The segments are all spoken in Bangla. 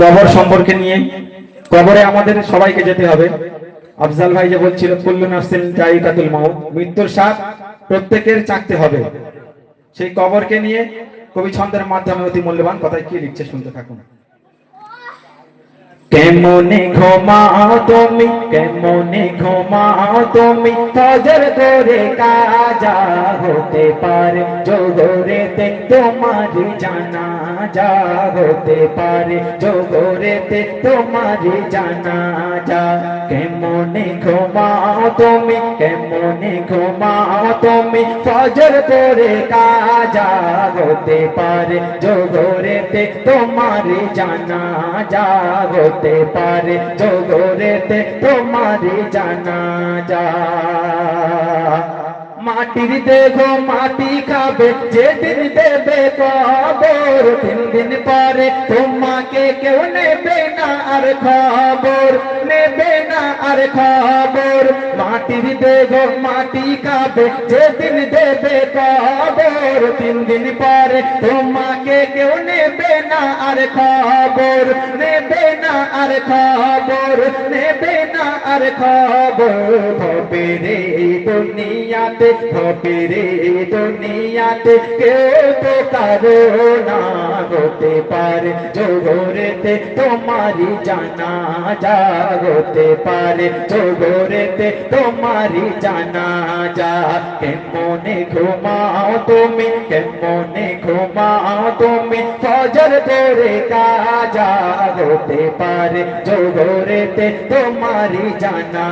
কবর সম্পর্কে নিয়ে কবরে আমাদের সবাইকে যেতে হবে। আফজাল ভাই যে বলছিল, কুল্লু নাফসিন জায়গাতুল মাউত। মৃত্যুর স্বাদ প্রত্যেকের চাকতে হবে। সেই কবরকে নিয়ে কবি ছন্দের মাধ্যমে অতি মূল্যবান কথায় কি লিখছে শুনতে থাকুন। কেমনে ঘুমাও তুমি, কেমনে ঘুমাও তুমি? ফজর করে কাজা হতে পারে জোগরেতে তোমার জানা যা হতে পারে জোগরেতে তোমার জানা যা কেমনে ঘুমাও তুমি, কেমনে ঘুমাও তুমি, ফজর করে কাজা হতে পারে জোগরেতে তোমার জানা যা হতে পারে জোগরেতে তোমার জানা যা মাটির দেগো মাটি খাবে, যেদিন দেবে কবর তিন দিন পরে তোমাকে কেউ নেবে না আর খবর, নেবে না আর খবর। মাটির দেগো মাটি খাবে, যেদিন দেবে কবর তিন দিন পরে তোমাকে কেউ নেবে না আর খবর, নেবে না আর খবর, নেবে না আর খবর। হবে রে দুনিয়াতে হবে রে, দুনিয়াতে কেউ তো কারও না হতে পারে। জোগরেতে তোমারি জানা যা হতে পারে। জোগরেতে তোমারি জানা যা কেমনে ঘুমাও তুমি, কেমনে ঘুমাও তুমি? ফজর করে কাজা হতে পারে। জোগরেতে তোমারি জানা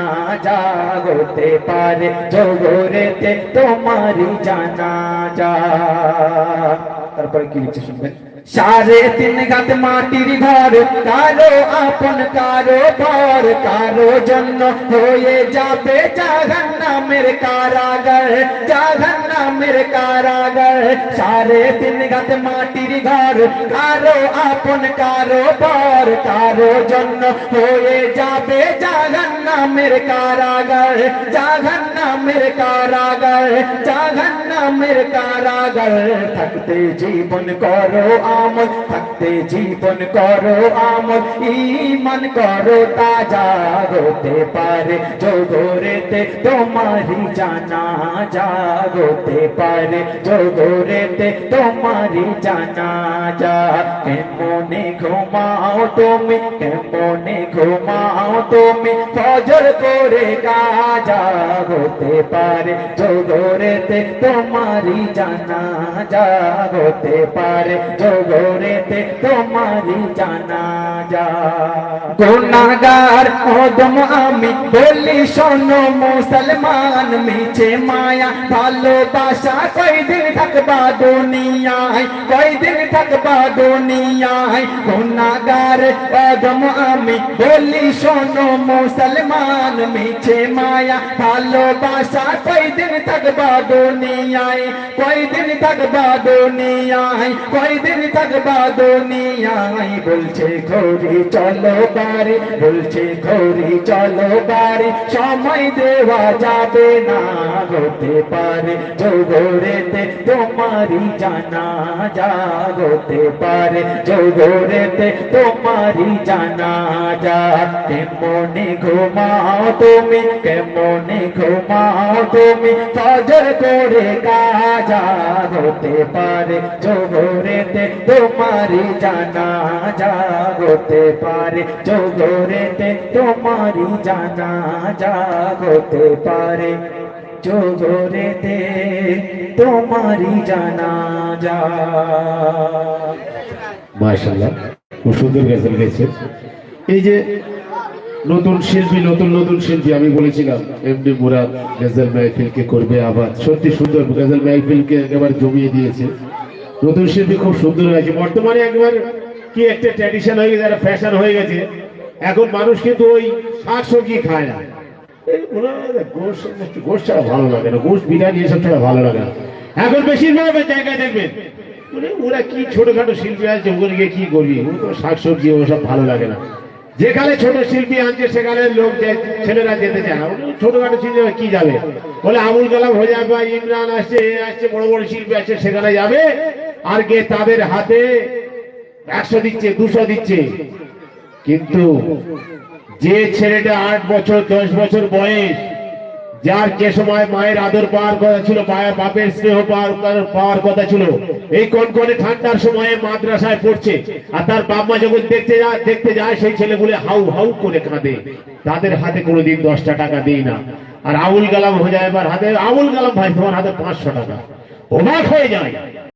যা হতে পারে। জোগরেতে তোমারি জানা যা তারপরে কি লিখছে শুনবেন সাড়ে তিন গাত মাটির ঘর কারও আপন কারও ঘর কারও জন্য হয়ে যাবে জাহান নামের কারাগার জাহান নামের কারাগার সাড়ে তিন গাত মাটির ঘর কারো আপন কারো ঘর কারো জন্য হয়ে যাবে জাহান নামের কারাগার জাহান নামের কারাগার জাহান নামের কারাগার থাকতে জীবন করো আমল থাকতে জীবন করো আমল ইমান করো তাজা হতে পারে জোগরেতে তোমারি জানা জাগতে পারে। জোগরেতে তোমারি জানা যা কেমনে ঘুমাও তুমি? কেমনে ঘুমাও তুমি, ফজর করে কাজা হতে পারে। জোগরেতে তোমারি জানা জাগতে পারে। জোগরেতে তোমারি জানা যা কদম আমি বলি মুসলমান, মিছে মায়া থাকবা দুনিয়ায় থাকবা দুনিয়ায়। কদম আমি বলি শোনো মুসলমান, মিছে মায়া, ভালোবাসা কয়দিন থাকবা দুনিয়ায়, কয়দিন থাকবা দুনিয়ায়, কয়দিন থাকবা দুনিয়ায়? বলছে ঘড়ি, চলো বারে বলছে ঘড়ি, চলো বারে সময় দেওয়া যাবে না, হতে পারে জোগরেতে তোমারি জানা জাগতে পারে জোগরেতে তোমারি জানা যা কেমনে ঘুমাও তুমি কেমনে ঘুমাও তুমি। ফজর করে কাজা হতে পারে জোগরেতে তোমারি জানা জাগতে পারে। জোগরেতে তোমারি জানা জাগতে পারে। জোগরেতে তোমারি জানা যা মাশাল্লাহ খুব সুন্দর গেছেন গেছে। এই যে নতুন শিল্পী, নতুন নতুন শিল্পী আমি বলেছিলাম এমডি মুরাদ, গেজেল মাহফিলকে করবে আবার সত্যি সুন্দর গেজেল মাহফিলকে একেবারে জমিয়ে দিয়েছে। নতুন শিল্পী খুব সুন্দর হয়েছে। বর্তমানে একবার কি একটা ট্র্যাডিশন হয়ে গেছে, একটা ফ্যাশন হয়ে গেছে। এখন মানুষ কিন্তু ওই শাক সবজি খায় না। গোশ ছাড়া ভালো লাগে না। গোশ, বিরিয়ানি, এসব ছাড়া ভালো লাগে না। এখন বেশিরভাগ জায়গায় দেখবেন, ওরা কি ছোটখাটো শিল্পী আছে ওগুলো গিয়ে কি করবি? ও তো শাকসবজি ওসব ভালো লাগে না। যেখানে ছোট শিল্পী আনছে, সেখানে লোক ছেলেরা যেতে চায় না। ছোটখাটো শিল্পী কি যাবে? বলে আবুল কালাম, হয়ে যাবে ইমরান আসছে, এ আসছে, বড় বড় শিল্পী আসছে, সেখানে যাবে। আর কে তাদের হাতে একশো দিচ্ছে, দুশো দিচ্ছে। কিন্তু যে ছেলেটা আট বছর, দশ বছর বয়স যার যে সময় মায়ের আদর পাওয়ার কথা ছিল, মায়ের বাপের স্নেহ পাওয়ার কথা ছিল, এই কোন কোন ঠান্ডার সময়ে মাদ্রাসায় পড়ছে। আর তার বাপ মা যখন দেখতে যায় দেখতে যায়, সেই ছেলেগুলো হাউ হাউ করে কাঁদে। তাদের হাতে কোনোদিন দশটা টাকা দিই না। আর আউল গালাম হয়ে যায় এবার হাতে আউল গালাম ভাই, তোমার হাতে পাঁচশো টাকা। অবাক হয়ে যায়।